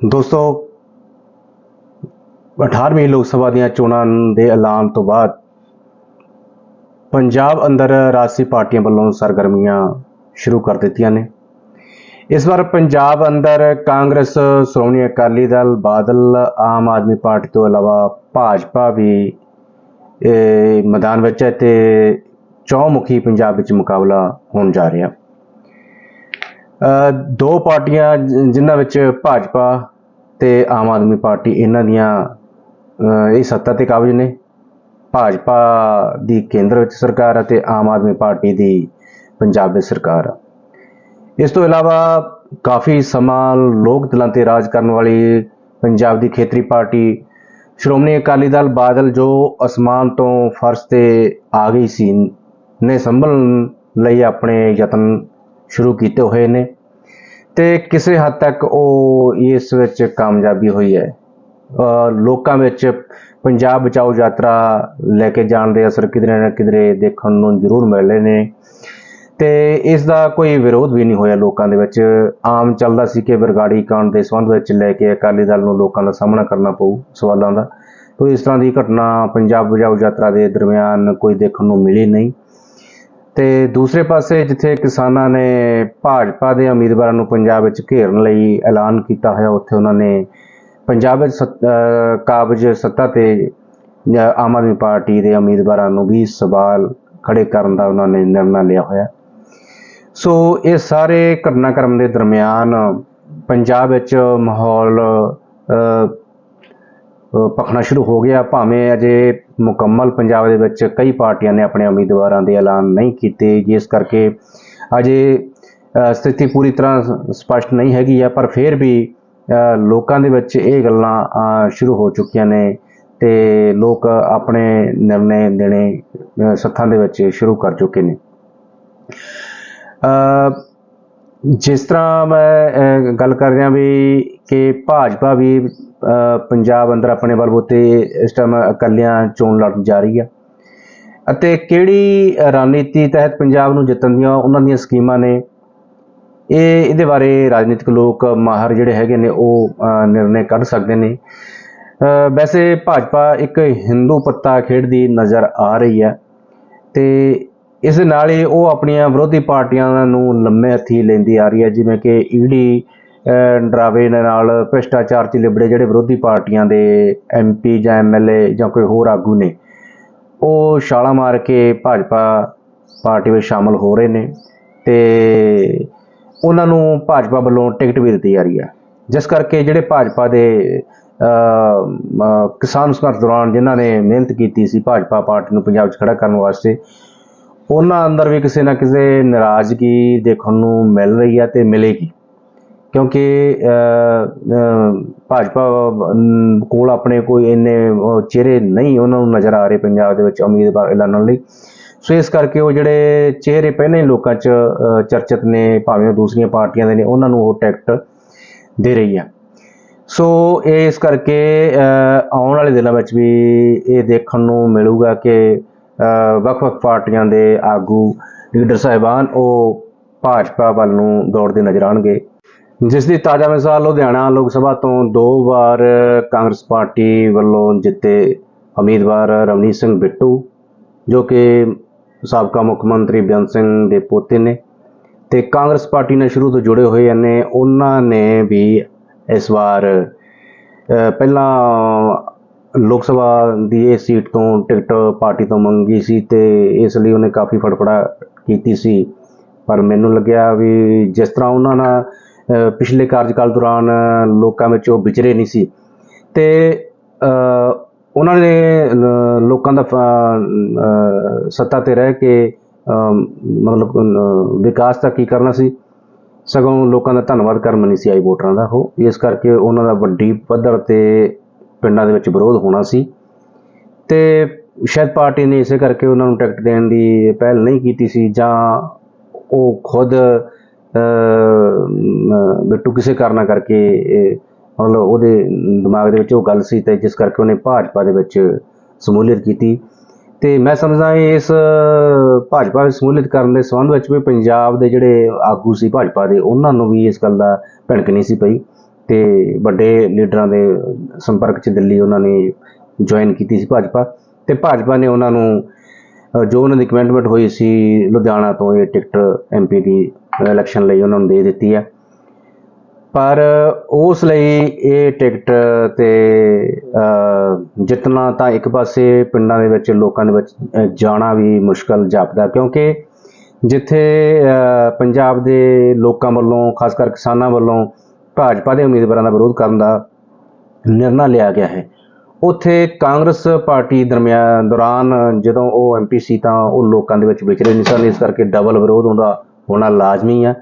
ਦੋਸਤੋ 18ਵੀਂ ਲੋਕ ਸਭਾ ਦੀਆਂ ਚੋਣਾਂ ਦੇ ਐਲਾਨ ਤੋਂ ਬਾਅਦ ਪੰਜਾਬ ਅੰਦਰ ਰਾਜਸੀ ਪਾਰਟੀਆਂ ਵੱਲੋਂ ਸਰਗਰਮੀਆਂ ਸ਼ੁਰੂ ਕਰ ਦਿੱਤੀਆਂ ਨੇ। ਇਸ ਵਾਰ ਪੰਜਾਬ ਅੰਦਰ ਕਾਂਗਰਸ ਸ਼੍ਰੋਮਣੀ ਅਕਾਲੀ ਦਲ ਬਾਦਲ ਆਮ ਆਦਮੀ ਪਾਰਟੀ ਤੋਂ ਇਲਾਵਾ ਭਾਜਪਾ ਵੀ ਮੈਦਾਨ ਵਿੱਚ ਹੈ ਤੇ ਚੌਮੁਖੀ ਪੰਜਾਬ ਵਿੱਚ ਮੁਕਾਬਲਾ ਹੋਣ ਜਾ ਰਿਹਾ। ਅ, ਦੋ ਪਾਰਟੀਆਂ ਜਿਨ੍ਹਾਂ ਵਿੱਚ ਭਾਜਪਾ ਤੇ ਆਮ ਆਦਮੀ ਪਾਰਟੀ ਇਹਨਾਂ ਦੀਆਂ ਇਹ ਸੱਤਾ ਤੇ ਕਾਬਜ ਨੇ। ਭਾਜਪਾ ਦੀ ਕੇਂਦਰ ਵਿੱਚ ਸਰਕਾਰ ਅਤੇ ਆਮ ਆਦਮੀ ਪਾਰਟੀ ਦੀ ਪੰਜਾਬ ਵਿੱਚ ਸਰਕਾਰ ਆ। ਇਸ ਤੋਂ ਇਲਾਵਾ ਕਾਫੀ ਸਮਾਂ ਲੋਕ ਦਿਲਾਂ ਤੇ ਰਾਜ ਕਰਨ ਵਾਲੀ ਪੰਜਾਬ ਦੀ ਖੇਤਰੀ ਪਾਰਟੀ ਸ਼੍ਰੋਮਣੀ ਅਕਾਲੀ ਦਲ ਬਾਦਲ ਜੋ ਅਸਮਾਨ ਤੋਂ ਫਰਸ਼ ਤੇ ਆ ਗਈ ਸੀ, ਨੇ ਸੰਭਲਣ ਲਈ ਆਪਣੇ ਯਤਨ ਸ਼ੁਰੂ ਕੀਤੇ ਹੋਏ ਨੇ। ਤੇ ਕਿਸੇ ਹੱਦ ਤੱਕ ਉਹ ਇਸ ਵਿੱਚ ਕਾਮਯਾਬੀ ਹੋਈ ਹੈ। ਲੋਕਾਂ ਵਿੱਚ ਪੰਜਾਬ ਬਚਾਓ ਯਾਤਰਾ ਲੈ ਕੇ ਜਾਣ ਦੇ ਅਸਰ ਕਿਧਰੇ ਨਾ ਕਿਧਰੇ ਦੇਖਣ ਨੂੰ ਜ਼ਰੂਰ ਮਿਲ ਰਹੇ ਨੇ। ਤੇ ਇਸ ਦਾ ਕੋਈ ਵਿਰੋਧ ਵੀ ਨਹੀਂ ਹੋਇਆ ਲੋਕਾਂ ਦੇ ਵਿੱਚ। ਆਮ ਚੱਲਦਾ ਸੀ ਕਿ ਬਰਗਾੜੀ ਕਾਂਡ ਦੇ ਸੰਬੰਧ ਵਿੱਚ ਲੈ ਕੇ ਅਕਾਲੀ ਦਲ ਨੂੰ ਲੋਕਾਂ ਦਾ ਸਾਹਮਣਾ ਕਰਨਾ ਪਊ ਸਵਾਲਾਂ ਦਾ। ਕੋਈ ਇਸ ਤਰ੍ਹਾਂ ਦੀ ਘਟਨਾ ਪੰਜਾਬ ਬਚਾਓ ਯਾਤਰਾ ਦੇ ਦਰਮਿਆਨ ਕੋਈ ਦੇਖਣ ਨੂੰ ਮਿਲੀ ਨਹੀਂ। ਤੇ ਦੂਸਰੇ ਪਾਸੇ ਜਿੱਥੇ ਕਿਸਾਨਾਂ ਨੇ ਭਾਜਪਾ ਦੇ ਉਮੀਦਵਾਰਾਂ ਨੂੰ ਪੰਜਾਬ ਵਿੱਚ ਘੇਰਨ ਲਈ ਐਲਾਨ ਕੀਤਾ ਹੋਇਆ, ਉੱਥੇ ਉਹਨਾਂ ਨੇ ਪੰਜਾਬ ਵਿੱਚ ਸੱਤ- ਕਾਬਜ ਸੱਤਾ ਤੇ ਜਾਂ ਆਮ ਆਦਮੀ ਪਾਰਟੀ ਦੇ ਉਮੀਦਵਾਰਾਂ ਨੂੰ ਵੀ ਸਵਾਲ ਖੜੇ ਕਰਨ ਦਾ ਉਹਨਾਂ ਨੇ ਨਿਰਣਾ ਲਿਆ ਹੋਇਆ। ਸੋ ਇਹ ਸਾਰੇ ਘਟਨਾਕ੍ਰਮ ਦੇ ਦਰਮਿਆਨ ਪੰਜਾਬ ਵਿੱਚ ਮਾਹੌਲ ਅਹ, ਭਖਣਾ ਸ਼ੁਰੂ ਹੋ ਗਿਆ। ਭਾਵੇਂ ਅਜੇ ਮੁਕੰਮਲ ਪੰਜਾਬ ਦੇ ਵਿੱਚ ਕਈ ਪਾਰਟੀਆਂ ਨੇ ਆਪਣੇ ਉਮੀਦਵਾਰਾਂ ਦੇ ਐਲਾਨ ਨਹੀਂ ਕੀਤੇ ਜਿਸ ਕਰਕੇ ਅਜੇ ਸਥਿਤੀ ਪੂਰੀ ਤਰ੍ਹਾਂ ਸ- ਸਪਸ਼ਟ ਨਹੀਂ ਹੈਗੀ ਆ ਪਰ ਫਿਰ ਵੀ ਲੋਕਾਂ ਦੇ ਵਿੱਚ ਇਹ ਗੱਲਾਂ ਸ਼ੁਰੂ ਹੋ ਚੁੱਕੀਆਂ ਨੇ ਤੇ ਲੋਕ ਆਪਣੇ ਨਿਰਣੇ ਦੇਣੇ ਸੱਥਾਂ ਦੇ ਵਿੱਚ ਸ਼ੁਰੂ ਕਰ ਚੁੱਕੇ ਨੇ। ਜਿਸ ਤਰ੍ਹਾਂ ਮੈਂ ਗੱਲ ਕਰ ਰਿਹਾ ਵੀ ਕਿ ਭਾਜਪਾ ਵੀ ਪੰਜਾਬ ਅੰਦਰ ਆਪਣੇ ਬਲਬੂਤੇ ਇਸ ਟਾਈਮ ਇਕੱਲਿਆਂ ਚੋਣ ਲੜਨ ਜਾ ਰਹੀ ਆ। ਅਤੇ ਕਿਹੜੀ ਰਣਨੀਤੀ ਤਹਿਤ ਪੰਜਾਬ ਨੂੰ ਜਿੱਤਣ ਦੀਆਂ ਉਹਨਾਂ ਦੀਆਂ ਸਕੀਮਾਂ ਨੇ, ਇਹ ਇਹਦੇ ਬਾਰੇ ਰਾਜਨੀਤਿਕ ਲੋਕ ਮਾਹਰ ਜਿਹੜੇ ਹੈਗੇ ਨੇ ਉਹ ਨਿਰਣੇ ਕੱਢ ਸਕਦੇ ਨੇ। ਵੈਸੇ ਭਾਜਪਾ ਇੱਕ ਹਿੰਦੂ ਪੱਤਾ ਖੇਡਦੀ ਨਜ਼ਰ ਆ ਰਹੀ ਹੈ ਤੇ ਇਸ ਦੇ ਨਾਲ ਹੀ ਉਹ ਆਪਣੀਆਂ ਵਿਰੋਧੀ ਪਾਰਟੀਆਂ ਨੂੰ ਲੰਮੇ ਹੱਥੀ ਲੈਂਦੀ ਆ ਰਹੀ ਹੈ, ਜਿਵੇਂ ਕਿ ਈਡੀ ਡਰਾਵੇ ਦੇ ਨਾਲ ਭ੍ਰਿਸ਼ਟਾਚਾਰ 'ਚ ਲਿਬੜੇ ਜਿਹੜੇ ਵਿਰੋਧੀ ਪਾਰਟੀਆਂ ਦੇ ਐਮਪੀ ਜਾਂ ਐਮਐਲਏ ਜਾਂ ਕੋਈ ਹੋਰ ਆਗੂ ਨੇ, ਉਹ ਛਾਲਾਂ ਮਾਰ ਕੇ ਭਾਜਪਾ ਪਾਰਟੀ ਵਿੱਚ ਸ਼ਾਮਲ ਹੋ ਰਹੇ ਨੇ ਤੇ ਉਹਨਾਂ ਨੂੰ ਭਾਜਪਾ ਵੱਲੋਂ ਟਿਕਟ ਵੀ ਦਿੱਤੀ ਜਾ ਰਹੀ ਹੈ ਜਿਸ ਕਰਕੇ ਜਿਹੜੇ ਭਾਜਪਾ ਦੇ ਕਿਸਾਨ ਸੰਘਰਸ਼ ਦੌਰਾਨ ਜਿਨ੍ਹਾਂ ਨੇ ਮਿਹਨਤ ਕੀਤੀ ਸੀ ਭਾਜਪਾ ਪਾਰਟੀ ਨੂੰ ਪੰਜਾਬ 'ਚ ਖੜਾ ਕਰਨ ਵਾਸਤੇ, ਉਹਨਾਂ ਅੰਦਰ ਵੀ ਕਿਸੇ ਨਾ ਕਿਸੇ ਨਾਰਾਜ਼ਗੀ ਦੇਖਣ ਨੂੰ ਮਿਲ ਰਹੀ ਹੈ ਤੇ ਮਿਲੇਗੀ। ਕਿਉਂਕਿ ਭਾਜਪਾ ਕੋਲ ਆਪਣੇ ਕੋਈ ਇੰਨੇ ਚਿਹਰੇ ਨਹੀਂ ਉਹਨਾਂ ਨੂੰ ਨਜ਼ਰ ਆ ਰਹੇ ਪੰਜਾਬ ਦੇ ਵਿੱਚ ਉਮੀਦਵਾਰ ਐਲਾਨਣ ਲਈ। ਸੋ ਇਸ ਕਰਕੇ ਉਹ ਜਿਹੜੇ ਚਿਹਰੇ ਪਹਿਲਾਂ ਹੀ ਲੋਕਾਂ 'ਚ ਚਰਚਿਤ ਨੇ, ਭਾਵੇਂ ਉਹ ਦੂਸਰੀਆਂ ਪਾਰਟੀਆਂ ਦੇ ਨੇ, ਉਹਨਾਂ ਨੂੰ ਉਹ ਟਿਕਟ ਦੇ ਰਹੀ ਆ। ਸੋ ਇਸ ਕਰਕੇ ਆਉਣ ਵਾਲੇ ਦਿਨਾਂ ਵਿੱਚ ਵੀ ਇਹ ਦੇਖਣ ਨੂੰ ਮਿਲੂਗਾ ਕਿ ਵੱਖ-ਵੱਖ ਪਾਰਟੀਆਂ ਦੇ ਆਗੂ ਲੀਡਰ ਸਾਹਿਬਾਨ ਉਹ ਭਾਜਪਾ ਵੱਲ ਨੂੰ ਦੌੜਦੇ ਨਜ਼ਰ ਆਉਣਗੇ। ਜਿਸ ਦੀ ਤਾਜ਼ਾ ਮਿਸਾਲ ਲੁਧਿਆਣਾ ਲੋਕ ਸਭਾ ਤੋਂ ਦੋ ਵਾਰ ਕਾਂਗਰਸ ਪਾਰਟੀ ਵੱਲੋਂ ਜਿੱਤੇ ਉਮੀਦਵਾਰ ਰਵਨੀਤ ਸਿੰਘ ਬਿੱਟੂ, ਜੋ ਕਿ ਸਾਬਕਾ ਮੁੱਖ ਮੰਤਰੀ ਬੇਅੰਤ ਸਿੰਘ ਦੇ ਪੋਤੇ ਨੇ ਤੇ ਕਾਂਗਰਸ ਪਾਰਟੀ ਨਾਲ ਸ਼ੁਰੂ ਤੋਂ ਜੁੜੇ ਹੋਏ ਨੇ, ਉਹਨਾਂ ਨੇ ਵੀ ਇਸ ਵਾਰ ਪਹਿਲਾਂ ਲੋਕ ਸਭਾ ਦੀ ਇਹ ਸੀਟ ਤੋਂ ਟਿਕਟ ਪਾਰਟੀ ਤੋਂ ਮੰਗੀ ਸੀ ਤੇ ਇਸ ਲਈ ਉਹਨੇ ਕਾਫੀ ਫੜਫੜਾ ਕੀਤੀ ਸੀ। ਪਰ ਮੈਨੂੰ ਲੱਗਿਆ ਵੀ ਜਿਸ ਤਰ੍ਹਾਂ ਉਹਨਾਂ ਨਾਲ ਪਿਛਲੇ ਕਾਰਜਕਾਲ ਦੌਰਾਨ ਲੋਕਾਂ ਵਿੱਚ ਉਹ ਵਿਚਰੇ ਨਹੀਂ ਸੀ। ਤੇ ਉਹਨਾਂ ਨੇ ਲੋਕਾਂ ਦਾ ਸੱਤਾ ਤੇ ਰਹਿ ਕੇ ਮਤਲਬ ਵਿਕਾਸ ਤਾਂ ਕੀ ਕਰਨਾ ਸੀ? ਸਗੋਂ ਲੋਕਾਂ ਦਾ ਧੰਨਵਾਦ ਕਰਮ ਨਹੀਂ ਸੀ ਆਈ ਵੋਟਰਾਂ ਦਾ ਉਹ। ਇਸ ਕਰਕੇ ਉਹਨਾਂ ਦਾ ਵੱਡੀ ਪੱਧਰ ਤੇ ਪਿੰਡਾਂ ਦੇ ਵਿੱਚ ਵਿਰੋਧ ਹੋਣਾ ਸੀ। ਤੇ ਸ਼ਾਇਦ ਪਾਰਟੀ ਨੇ ਇਸੇ ਕਰਕੇ ਉਹਨਾਂ ਨੂੰ ਟਿਕਟ ਦੇਣ ਦੀ ਪਹਿਲ ਨਹੀਂ ਕੀਤੀ ਸੀ ਜਾਂ ਉਹ ਖੁਦ ਬਿੱਟੂ ਕਿਸੇ ਕਾਰਨਾਂ ਕਰਕੇ ਮਤਲਬ ਉਹਦੇ ਦਿਮਾਗ ਦੇ ਵਿੱਚ ਉਹ ਗੱਲ ਸੀ ਤੇ ਜਿਸ ਕਰਕੇ ਉਹਨੇ ਭਾਜਪਾ ਦੇ ਵਿੱਚ ਸਮੂਲੀਅਤ ਕੀਤੀ। ਤੇ ਮੈਂ ਸਮਝਦਾ ਇਸ ਭਾਜਪਾ ਵਿੱਚ ਸਮੂਲੀਅਤ ਕਰਨ ਦੇ ਸੰਬੰਧ ਵਿੱਚ ਵੀ ਪੰਜਾਬ ਦੇ ਜਿਹੜੇ ਆਗੂ ਸੀ ਭਾਜਪਾ ਦੇ, ਉਹਨਾਂ ਨੂੰ ਵੀ ਇਸ ਗੱਲ ਦਾ ਭਿਣਕ ਨਹੀਂ ਸੀ ਪਈ। ਤੇ ਵੱਡੇ ਲੀਡਰਾਂ ਦੇ ਸੰਪਰਕ 'ਚ ਦਿੱਲੀ ਉਹਨਾਂ ਨੇ ਜੁਆਇਨ ਕੀਤੀ ਸੀ ਭਾਜਪਾ। ਤੇ ਭਾਜਪਾ ਨੇ ਉਹਨਾਂ ਨੂੰ ਜੋ ਉਹਨਾਂ ਦੀ ਕਮਿਟਮੈਂਟ ਹੋਈ ਸੀ ਲੁਧਿਆਣਾ ਤੋਂ, ਇਹ ਟਿਕਟ ਐਮਪੀ ਦੀ ਇਲੈਕਸ਼ਨ ਲਈ ਉਹਨਾਂ ਨੂੰ ਦੇ ਦਿੱਤੀ ਹੈ। ਪਰ ਉਸ ਲਈ ਇਹ ਟਿਕਟ ਤੇ ਜਿੱਤਣਾ ਤਾਂ ਇੱਕ ਪਾਸੇ ਪਿੰਡਾਂ ਦੇ ਵਿੱਚ, ਲੋਕਾਂ ਦੇ ਵਿੱਚ ਜਾਣਾ ਵੀ ਮੁਸ਼ਕਲ ਜਾਪਦਾ, ਕਿਉਂਕਿ ਜਿੱਥੇ ਪੰਜਾਬ ਦੇ ਲੋਕਾਂ ਵੱਲੋਂ, ਖਾਸ ਕਰ ਕਿਸਾਨਾਂ ਵੱਲੋਂ ਭਾਜਪਾ ਦੇ ਉਮੀਦਵਾਰਾਂ ਦਾ ਵਿਰੋਧ ਕਰਨ ਦਾ ਨਿਰਣਾ ਲਿਆ ਗਿਆ ਹੈ ਉੱਥੇ ਕਾਂਗਰਸ ਪਾਰਟੀ ਦਰਮਿਆਨ, ਦੌਰਾਨ ਜਦੋਂ ਉਹ ਐਮਪੀ ਸੀ ਤਾਂ ਉਹ ਲੋਕਾਂ ਦੇ ਵਿੱਚ ਵਿਚਰੇ ਨਹੀਂ ਸਨ ਇਸ ਕਰਕੇ ਡਬਲ ਵਿਰੋਧ ਹੁੰਦਾ ਹੋਣਾ ਲਾਜ਼ਮੀ ਹੈ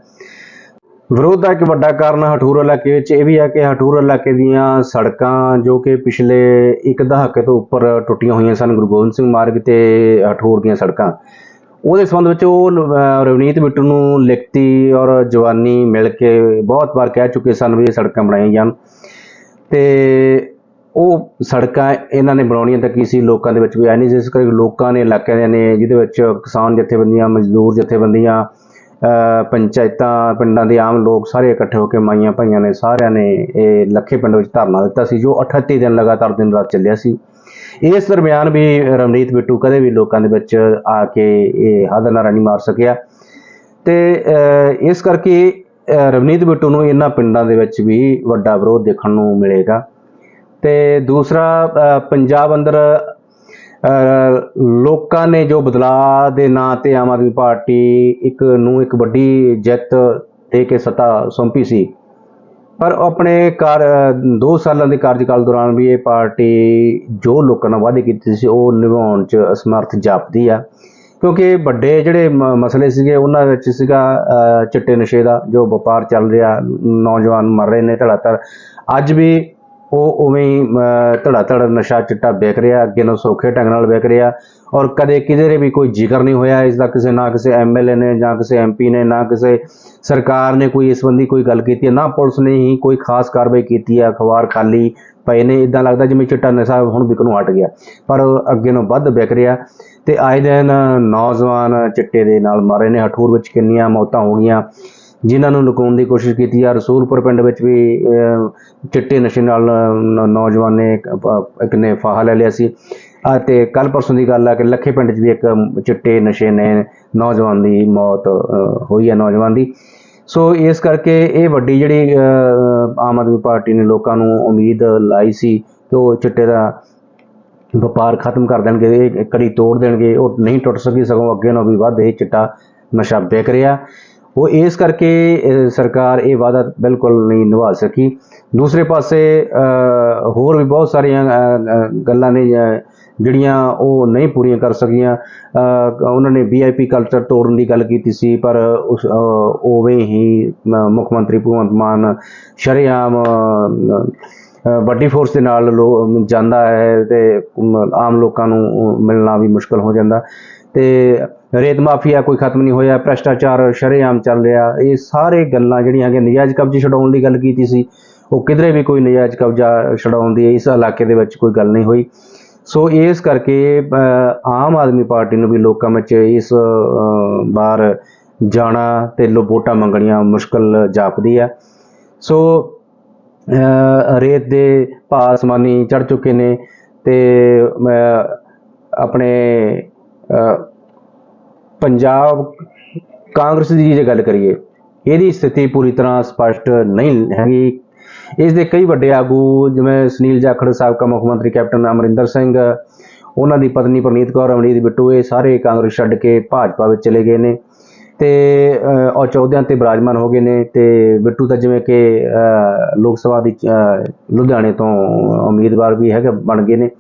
ਵਿਰੋਧ ਦਾ ਇੱਕ ਵੱਡਾ ਕਾਰਨ ਹਠੂਰ ਇਲਾਕੇ ਵਿੱਚ ਇਹ ਵੀ ਹੈ ਕਿ ਹਠੂਰ ਇਲਾਕੇ ਦੀਆਂ ਸੜਕਾਂ ਜੋ ਕਿ ਪਿਛਲੇ ਇੱਕ ਦਹਾਕੇ ਤੋਂ ਉੱਪਰ ਟੁੱਟੀਆਂ ਹੋਈਆਂ ਸਨ, ਗੁਰੂ ਗੋਬਿੰਦ ਸਿੰਘ ਮਾਰਗ ਤੇ ਹਠੂਰ ਦੀਆਂ ਸੜਕਾਂ, ਉਹਦੇ ਸੰਬੰਧ ਵਿੱਚ ਉਹ ਰਵਨੀਤ ਬਿੱਟੂ ਨੂੰ ਲਿਖਤੀ ਔਰ ਜਵਾਨੀ ਮਿਲ ਕੇ ਬਹੁਤ ਵਾਰ ਕਹਿ ਚੁੱਕੇ ਸਨ ਵੀ ਇਹ ਸੜਕਾਂ ਬਣਾਈਆਂ ਜਾਣ। ਤੇ ਉਹ ਸੜਕਾਂ ਇਹਨਾਂ ਨੇ ਬਣਾਉਣੀਆਂ ਤਾਂ ਕੀ ਸੀ? ਲੋਕਾਂ ਦੇ ਵਿੱਚ ਵੀ ਆਈ ਨਹੀਂ ਸੀ। ਇਸ ਕਰਕੇ ਲੋਕਾਂ ਨੇ, ਇਲਾਕਿਆਂ ਦੇ ਨੇ, ਜਿਹਦੇ ਵਿੱਚ ਕਿਸਾਨ ਜਥੇਬੰਦੀਆਂ, ਮਜ਼ਦੂਰ ਜਥੇਬੰਦੀਆਂ ਪੰਚਾਇਤਾਂ, ਪਿੰਡਾਂ ਦੇ ਆਮ ਲੋਕ ਸਾਰੇ ਇਕੱਠੇ ਹੋ ਕੇ ਮਾਈਆਂ ਭਾਈਆਂ ਨੇ ਸਾਰਿਆਂ ਨੇ ਇਹ ਲੱਖੇ ਪਿੰਡ ਵਿੱਚ ਧਰਨਾ ਦਿੱਤਾ ਸੀ, ਜੋ 38 ਦਿਨ ਲਗਾਤਾਰ ਦਿਨ ਰਾਤ ਚੱਲਿਆ ਸੀ। ਇਸ ਦਰਮਿਆਨ ਵੀ ਰਮਨੀਤ ਬਿੱਟੂ ਕਦੇ ਵੀ ਲੋਕਾਂ ਦੇ ਵਿੱਚ ਆ ਕੇ ਇਹ ਹੱਦ ਨਾਰਾ ਨਹੀਂ ਮਾਰ ਸਕਿਆ। ਤੇ ਇਸ ਕਰਕੇ ਰਵਨੀਤ ਬਿੱਟੂ ਨੂੰ ਇਹਨਾਂ ਪਿੰਡਾਂ ਦੇ ਵਿੱਚ ਵੀ ਵੱਡਾ ਵਿਰੋਧ ਦੇਖਣ ਨੂੰ ਮਿਲੇਗਾ। ਤੇ ਦੂਸਰਾ ਪੰਜਾਬ ਅੰਦਰ ਲੋਕਾਂ ਨੇ ਜੋ ਬਦਲਾਅ ਦੇ ਨਾਂ ਤੇ ਆਮ ਆਦਮੀ ਪਾਰਟੀ ਇੱਕ ਨੂੰ ਇੱਕ ਵੱਡੀ ਜਿੱਤ ਦੇ ਕੇ ਸੱਤਾ ਸੌਂਪੀ ਸੀ। ਪਰ ਆਪਣੇ ਕਾਰ 2 ਸਾਲਾਂ ਦੇ ਕਾਰਜਕਾਲ ਦੌਰਾਨ ਵੀ ਇਹ ਪਾਰਟੀ ਜੋ ਲੋਕਾਂ ਨਾਲ ਵਾਅਦੇ ਕੀਤੇ ਸੀ, ਉਹ ਨਿਭਾਉਣ 'ਚ ਅਸਮਰਥ ਜਾਪਦੀ ਆ। ਕਿਉਂਕਿ ਵੱਡੇ ਜਿਹੜੇ ਮ- ਮਸਲੇ ਸੀਗੇ, ਉਹਨਾਂ ਵਿੱਚ ਸੀਗਾ ਚਿੱਟੇ ਨਸ਼ੇ ਦਾ ਜੋ ਵਪਾਰ ਚੱਲ ਰਿਹਾ, ਨੌਜਵਾਨ ਮਰ ਰਹੇ ਨੇ ਧੜਾਧੜ ਅੱਜ ਵੀ ਉਹ ਉਵੇਂ ਹੀ ਅਹ, ਧੜਾਧੜ ਨਸ਼ਾ ਚਿੱਟਾ ਵੇਚ ਰਿਹਾ ਅੱਗੇ ਨੂੰ ਸੌਖੇ ਢੰਗ ਨਾਲ ਵੇਚ ਰਿਹਾ ਔਰ ਕਦੇ ਕਿਧਰੇ ਵੀ ਕੋਈ ਜ਼ਿਕਰ ਨਹੀਂ ਹੋਇਆ ਇਸ ਦਾ ਕਿਸੇ ਨਾ ਕਿਸੇ ਐਮਐਲਏ ਨੇ ਜਾਂ ਕਿਸੇ ਐਮਪੀ ਨੇ ਨਾ ਕਿਸੇ ਸਰਕਾਰ ਨੇ ਕੋਈ ਇਸ ਸੰਬੰਧੀ ਕੋਈ ਗੱਲ ਕੀਤੀ ਨਾ ਪੁਲਿਸ ਨੇ ਹੀ ਕੋਈ ਖਾਸ ਕਾਰਵਾਈ ਕੀਤੀ ਹੈ ਅਖਬਾਰ ਖਾਲੀ ਪਏ ਨੇ ਇਦਾਂ ਲੱਗਦਾ ਜਿਵੇਂ ਚਿੱਟਾ ਨਸ਼ਾ ਹੁਣ ਵਿਕਣੋਂ ਹਟ ਗਿਆ ਪਰ ਅੱਗੇ ਨੂੰ ਵੱਧ ਵਿਕ ਰਿਹਾ ਤੇ ਆਏ ਦਿਨ ਨੌਜਵਾਨ ਚਿੱਟੇ ਦੇ ਨਾਲ ਮਾਰੇ ਨੇ ਹਠੂਰ ਵਿੱਚ ਕਿੰਨੀਆਂ ਮੌਤਾਂ ਹੋ ਗਈਆਂ ਜਿਨ੍ਹਾਂ ਨੂੰ ਲੁਕਾਉਣ ਦੀ ਕੋਸ਼ਿਸ਼ ਕੀਤੀ ਆ, ਰਸੂਲਪੁਰ ਪਿੰਡ ਵਿੱਚ ਵੀ ਚਿੱਟੇ ਨਸ਼ੇ ਨਾਲ ਨ- ਨੌਜਵਾਨ ਨੇ ਇੱਕ ਨੇ ਫਾਹਾ ਲੈ ਲਿਆ ਸੀ। ਅਤੇ ਕੱਲ ਪਰਸੋਂ ਦੀ ਗੱਲ ਆ ਕਿ ਲੱਖੇ ਪਿੰਡ 'ਚ ਵੀ ਇੱਕ ਚਿੱਟੇ ਨਸ਼ੇ ਨੇ ਨੌਜਵਾਨ ਦੀ ਮੌਤ ਹੋਈ ਹੈ ਨੌਜਵਾਨ ਦੀ। ਸੋ ਇਸ ਕਰਕੇ ਇਹ ਵੱਡੀ ਜਿਹੜੀ ਆਮ ਆਦਮੀ ਪਾਰਟੀ ਨੇ ਲੋਕਾਂ ਨੂੰ ਉਮੀਦ ਲਾਈ ਸੀ ਕਿ ਉਹ ਚਿੱਟੇ ਦਾ ਵਪਾਰ ਖਤਮ ਕਰ ਦੇਣਗੇ, ਇਹ ਕੜੀ ਤੋੜ ਦੇਣਗੇ, ਉਹ ਨਹੀਂ ਟੁੱਟ ਸਕੀ, ਸਗੋਂ ਅੱਗੇ ਨਾਲੋਂ ਵੀ ਵੱਧ ਇਹ ਚਿੱਟਾ ਨਸ਼ਾ ਵਿਕ ਰਿਹਾ। ਉਹ ਇਸ ਕਰਕੇ ਸਰਕਾਰ ਇਹ ਵਾਅਦਾ ਬਿਲਕੁਲ ਨਹੀਂ ਨਿਭਾ ਸਕੀ। ਦੂਸਰੇ ਪਾਸੇ ਹੋਰ ਵੀ ਬਹੁਤ ਸਾਰੀਆਂ ਗੱਲਾਂ ਨੇ ਜਿਹੜੀਆਂ ਉਹ ਨਹੀਂ ਪੂਰੀਆਂ ਕਰ ਸਕੀਆਂ। ਉਹਨਾਂ ਨੇ ਵੀਆਈਪੀ ਕਲਚਰ ਤੋੜਨ ਦੀ ਗੱਲ ਕੀਤੀ ਸੀ, ਪਰ ਉਸ ਉਵੇਂ ਹੀ ਮੁੱਖ ਮੰਤਰੀ ਭਗਵੰਤ ਮਾਨ ਸ਼ਰੇਆਮ ਵੱਡੀ ਫੋਰਸ ਦੇ ਨਾਲ ਲੋ, ਜਾਂਦਾ ਹੈ ਤੇ ਆਮ ਲੋਕਾਂ ਨੂੰ ਮਿਲਣਾ ਵੀ ਮੁਸ਼ਕਲ ਹੋ ਜਾਂਦਾ। ਤੇ ਰੇਤ ਮਾਫੀਆ ਕੋਈ ਖਤਮ ਨਹੀਂ ਹੋਇਆ ਭ੍ਰਸ਼ਟਾਚਾਰ ਸ਼ਰੇਆਮ ਚੱਲ ਰਿਹਾ। ਇਹ ਸਾਰੇ ਗੱਲਾਂ ਜਿਹੜੀਆਂ ਹੈਗੀਆਂ ਨਜਾਇਜ਼ ਕਬਜ਼ੇ ਛਡਾਉਣ ਦੀ ਗੱਲ ਕੀਤੀ ਸੀ ਉਹ ਕਿਧਰੇ ਵੀ ਕੋਈ ਨਜਾਇਜ਼ ਕਬਜ਼ਾ ਛਡਾਉਣ ਦੀ ਇਸ ਇਲਾਕੇ ਦੇ ਵਿੱਚ ਕੋਈ ਗੱਲ ਨਹੀਂ ਹੋਈ। ਸੋ ਇਸ ਕਰਕੇ ਆਮ ਆਦਮੀ ਪਾਰਟੀ ਨੂੰ ਵੀ ਲੋਕਾਂ ਵਿੱਚ ਇਸ ਅਹ, ਵਾਰ ਜਾਣਾ ਤੇ ਲੋ ਵੋਟਾਂ ਮੰਗਣੀਆਂ ਮੁਸ਼ਕਲ ਜਾਪਦੀ ਹੈ। ਸੋ ਰੇਤ ਦੇ ਭਾਅ ਅਸਮਾਨੀ ਚੜ ਚੁੱਕੇ ਨੇ ਤੇ ਆਪਣੇ ਪੰਜਾਬ ਕਾਂਗਰਸ ਦੀ ਜੇ ਗੱਲ ਕਰੀਏ ਇਹਦੀ ਸਥਿਤੀ ਪੂਰੀ ਤਰ੍ਹਾਂ ਸਪਸ਼ਟ ਨਹੀਂ ਹੈਗੀ। ਇਸ ਦੇ ਕਈ ਵੱਡੇ ਆਗੂ ਜਿਵੇਂ ਸੁਨੀਲ ਜਾਖੜ ਸਾਬਕਾ ਮੁੱਖ ਮੰਤਰੀ ਕੈਪਟਨ ਅਮਰਿੰਦਰ ਸਿੰਘ ਉਹਨਾਂ ਦੀ ਪਤਨੀ ਪ੍ਰਨੀਤ ਕੌਰ ਅਮਰੀਤ ਬਿੱਟੂ ਇਹ ਸਾਰੇ ਕਾਂਗਰਸ ਛੱਡ ਕੇ ਭਾਜਪਾ ਵਿੱਚ ਚਲੇ ਗਏ ਨੇ। ਤੇ ਅਹ, ਉਹ ਚੌਧਿਆਂ ਤੇ ਬਿਰਾਜਮਾਨ ਹੋ ਗਏ ਨੇ। ਤੇ ਬਿੱਟੂ ਤਾਂ ਜਿਵੇਂ ਕਿ ਲੋਕ ਸਭਾ ਦੀ ਲੁਧਿਆਣੇ ਤੋਂ ਉਮੀਦਵਾਰ ਵੀ ਹੈਗੇ ਬਣ ਗਏ ਨੇ।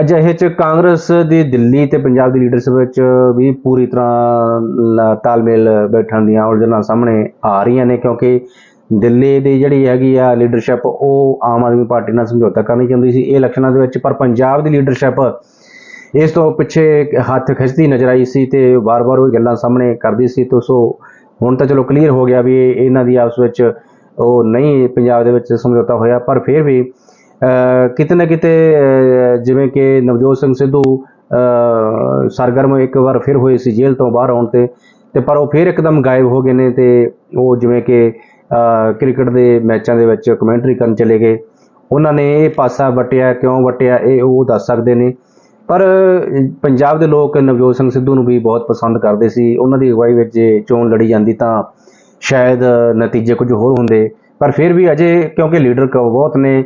ਅਜਿਹੇ ਚ ਕਾਂਗਰਸ ਦੀ ਦਿੱਲੀ ਤੇ ਪੰਜਾਬ ਦੀ ਲੀਡਰਸ਼ਿਪ ਵਿੱਚ ਵੀ ਪੂਰੀ ਤਰ੍ਹਾਂ ਲ- ਤਾਲਮੇਲ ਬੈਠਣ ਦੀਆਂ ਉਲਝਣਾਂ ਸਾਹਮਣੇ ਆ ਰਹੀਆਂ ਨੇ, ਕਿਉਂਕਿ ਦਿੱਲੀ ਦੀ ਜਿਹੜੀ ਹੈਗੀ ਆ ਲੀਡਰਸ਼ਿਪ ਉਹ ਆਮ ਆਦਮੀ ਪਾਰਟੀ ਨਾਲ ਸਮਝੌਤਾ ਕਰਨੀ ਚਾਹੁੰਦੀ ਸੀ। ਇਹ ਇਲੈਕਸ਼ਨਾਂ ਦੇ ਵਿੱਚ, ਪਰ ਪੰਜਾਬ ਦੀ ਲੀਡਰਸ਼ਿਪ ਇਸ ਤੋਂ ਪਿੱਛੇ ਹੱਥ ਖਿੱਚਦੀ ਨਜ਼ਰ ਆਈ ਸੀ ਤੇ ਵਾਰ-ਵਾਰ ਉਹ ਗੱਲਾਂ ਸਾਹਮਣੇ ਕਰਦੀ ਸੀ। ਤੋਂ ਸੋ ਹੁਣ ਤਾਂ ਚਲੋ ਕਲੀਅਰ ਹੋ ਗਿਆ ਵੀ ਇਹਨਾਂ ਦੀ ਆਪਸ ਵਿੱਚ ਉਹ ਨਹੀਂ ਪੰਜਾਬ ਦੇ ਵਿੱਚ ਸਮਝੌਤਾ ਹੋਇਆ, ਪਰ ਫਿਰ ਵੀ ਕਿਤੇ ਨਾ ਕਿਤੇ ਜਿਵੇਂ ਕਿ ਨਵਜੋਤ ਸਿੰਘ ਸਿੱਧੂ ਸਰਗਰਮ ਇੱਕ ਵਾਰ ਫਿਰ ਹੋਏ ਸੀ ਜੇਲ੍ਹ ਤੋਂ ਬਾਹਰ ਆਉਣ ਤੇ ਤੇ ਪਰ ਉਹ ਫਿਰ ਇੱਕਦਮ ਗਾਇਬ ਹੋ ਗਏ ਨੇ ਤੇ ਉਹ ਜਿਵੇਂ ਕਿ ਕ੍ਰਿਕਟ ਦੇ ਮੈਚਾਂ ਦੇ ਵਿੱਚ ਕਮੈਂਟਰੀ ਕਰਨ ਚਲੇ ਗਏ। ਉਹਨਾਂ ਨੇ ਇਹ ਪਾਸਾ ਵਟਿਆ, ਕਿਉਂ ਵਟਿਆ, ਇਹ ਉਹ ਦੱਸ ਸਕਦੇ ਨੇ। ਪਰ, ਪੰਜਾਬ ਦੇ ਲੋਕ ਨਵਜੋਤ ਸਿੰਘ ਸਿੱਧੂ ਨੂੰ ਵੀ ਬਹੁਤ ਪਸੰਦ ਕਰਦੇ ਸੀ। ਉਹਨਾਂ ਦੀ ਅਗਵਾਈ ਵਿੱਚ ਜੇ ਚੋਣ ਲੜੀ ਜਾਂਦੀ ਤਾਂ ਸ਼ਾਇਦ ਨਤੀਜੇ ਕੁਝ ਹੋਰ ਹੁੰਦੇ। ਪਰ ਫਿਰ ਵੀ ਅਜੇ, ਕਿਉਂਕਿ ਲੀਡਰ ਕ, ਬਹੁਤ ਨੇ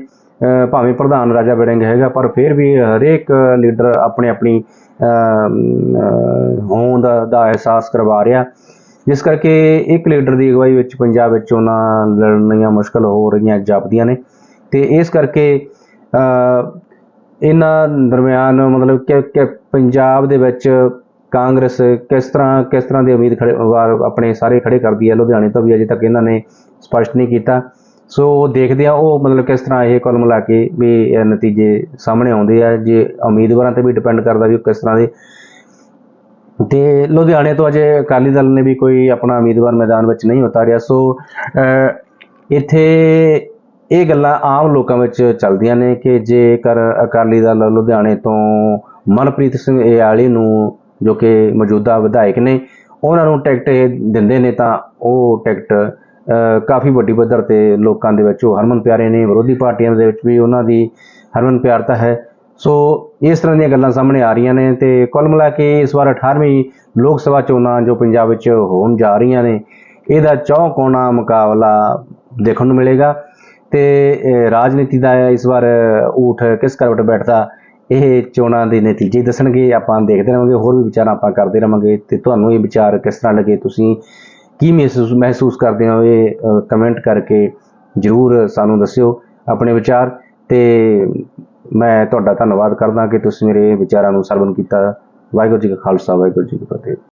ਭਾਵੇਂ ਪ੍ਰਧਾਨ ਰਾਜਾ ਵੜਿੰਗ ਹੈਗਾ, ਪਰ ਫਿਰ ਵੀ ਹਰੇਕ ਲੀਡਰ ਆਪਣੇ ਆਪਣੀ ਹੋਂਦ ਦਾ ਅਹਿਸਾਸ ਕਰਵਾ ਰਿਹਾ। ਜਿਸ ਕਰਕੇ ਇੱਕ ਲੀਡਰ ਦੀ ਅਗਵਾਈ ਵਿੱਚ ਪੰਜਾਬ ਵਿੱਚ ਉਹਨਾਂ ਲੜਨੀਆਂ ਮੁਸ਼ਕਲ ਹੋ ਰਹੀਆਂ, ਜਾਪਦੀਆਂ ਨੇ। ਤੇ ਇਸ ਕਰਕੇ ਇਹਨਾਂ ਦਰਮਿਆਨ ਮਤਲਬ ਕਿ ਪੰਜਾਬ ਦੇ ਵਿੱਚ ਕਾਂਗਰਸ ਕਿਸ ਤਰ੍ਹਾਂ ਕਿਸ ਤਰ੍ਹਾਂ ਦੀ ਉਮੀਦ ਖੜੇ ਵਾਰ ਆਪਣੇ ਸਾਰੇ ਖੜੇ ਕਰਦੀ ਹੈ, ਲੁਧਿਆਣੇ ਤੋਂ ਵੀ ਅਜੇ ਤੱਕ ਇਹਨਾਂ ਨੇ ਸਪਸ਼ਟ ਨਹੀਂ ਕੀਤਾ। ਸੋ ਦੇਖਦੇ ਆ, ਉਹ ਮਤਲਬ ਕਿਸ ਤਰ੍ਹਾਂ ਇਹ ਕੁੱਲ ਮਿਲਾ ਕੇ ਵੀ ਨਤੀਜੇ ਸਾਹਮਣੇ ਆਉਂਦੇ ਆ, ਜੇ ਉਮੀਦਵਾਰਾਂ ਤੇ ਵੀ ਡਿਪੈਂਡ ਕਰਦਾ ਵੀ ਉਹ ਕਿਸ ਤਰ੍ਹਾਂ ਦੇ। ਤੇ ਲੁਧਿਆਣੇ ਤੋਂ ਅਜੇ ਅਕਾਲੀ ਦਲ ਨੇ ਵੀ ਕੋਈ ਆਪਣਾ ਉਮੀਦਵਾਰ ਮੈਦਾਨ ਵਿੱਚ ਨਹੀਂ ਉਤਾਰਿਆ, ਸੋ ਇੱਥੇ ਇਹ ਗੱਲਾਂ ਆਮ ਲੋਕਾਂ ਵਿੱਚ ਚੱਲਦੀਆਂ ਨੇ ਕਿ ਜੇਕਰ ਅਕਾਲੀ ਦਲ ਲੁਧਿਆਣੇ ਤੋਂ ਮਨਪ੍ਰੀਤ ਸਿੰਘ ਏਆਲੀ ਨੂੰ, ਜੋ ਕਿ ਮੌਜੂਦਾ ਵਿਧਾਇਕ ਨੇ, ਉਹਨਾਂ ਨੂੰ ਟਿਕਟ ਇਹ ਦਿੰਦੇ ਨੇ ਤਾਂ ਉਹ ਟਿਕਟ ਕਾਫੀ ਵੱਡੀ ਪੱਧਰ ਤੇ ਲੋਕਾਂ ਦੇ ਵਿੱਚ ਉਹ ਹਰਮਨ ਪਿਆਰੇ ਨੇ, ਵਿਰੋਧੀ ਪਾਰਟੀਆਂ ਦੇ ਵਿੱਚ ਵੀ ਉਹਨਾਂ ਦੀ ਹਰਮਨ ਪਿਆਰਤਾ ਹੈ। ਸੋ ਇਸ ਤਰ੍ਹਾਂ ਦੀਆਂ ਗੱਲਾਂ ਸਾਹਮਣੇ ਆ ਰਹੀਆਂ ਨੇ ਤੇ ਕੁੱਲ ਮਿਲਾ ਕੇ ਇਸ ਵਾਰ 18ਵੀਂ ਲੋਕ ਸਭਾ ਚੋਣਾਂ ਜੋ ਪੰਜਾਬ ਵਿੱਚ ਹੋਣ ਜਾ ਰਹੀਆਂ ਨੇ, ਇਹਦਾ ਚੌਕੋਣਾ ਮੁਕਾਬਲਾ ਦੇਖਣ ਨੂੰ ਮਿਲੇਗਾ। ਤੇ ਰਾਜਨੀਤੀ ਦਾ ਇਸ ਵਾਰ ਊਠ ਕਿਸ ਕਰਵਟ ਬੈਠਦਾ, ਇਹ ਚੋਣਾਂ ਦੇ ਨਤੀਜੇ ਦੱਸਣਗੇ, ਆਪਾਂ ਦੇਖਦੇ ਰਹਾਂਗੇ, ਹੋਰ ਵੀ ਵਿਚਾਰ ਆਪਾਂ ਕਰਦੇ ਰਹਾਂਗੇ ਤੇ ਤੁਹਾਨੂੰ ਇਹ ਵਿਚਾਰ ਕਿਸ ਤਰ੍ਹਾਂ ਲੱਗੇ ਤੁਸੀਂ? ਕੀ ਮਹਿਸੂਸ ਮਹਿਸੂਸ ਕਰਦੇ ਹੋ ਇਹ ਕਮੈਂਟ ਕਰਕੇ ਜਰੂਰ ਸਾਨੂੰ ਦੱਸਿਓ ਆਪਣੇ ਵਿਚਾਰ ਤੇ ਮੈਂ ਤੁਹਾਡਾ ਧੰਨਵਾਦ ਕਰਦਾ ਕਿ ਤੁਸੀਂ ਮੇਰੇ ਵਿਚਾਰਾਂ ਨੂੰ ਸਰਵਨ ਕੀਤਾ। ਵਾਹਿਗੁਰੂ ਜੀ ਕਾ ਖਾਲਸਾ, ਵਾਹਿਗੁਰੂ ਜੀ ਕੀ ਫਤਿਹ।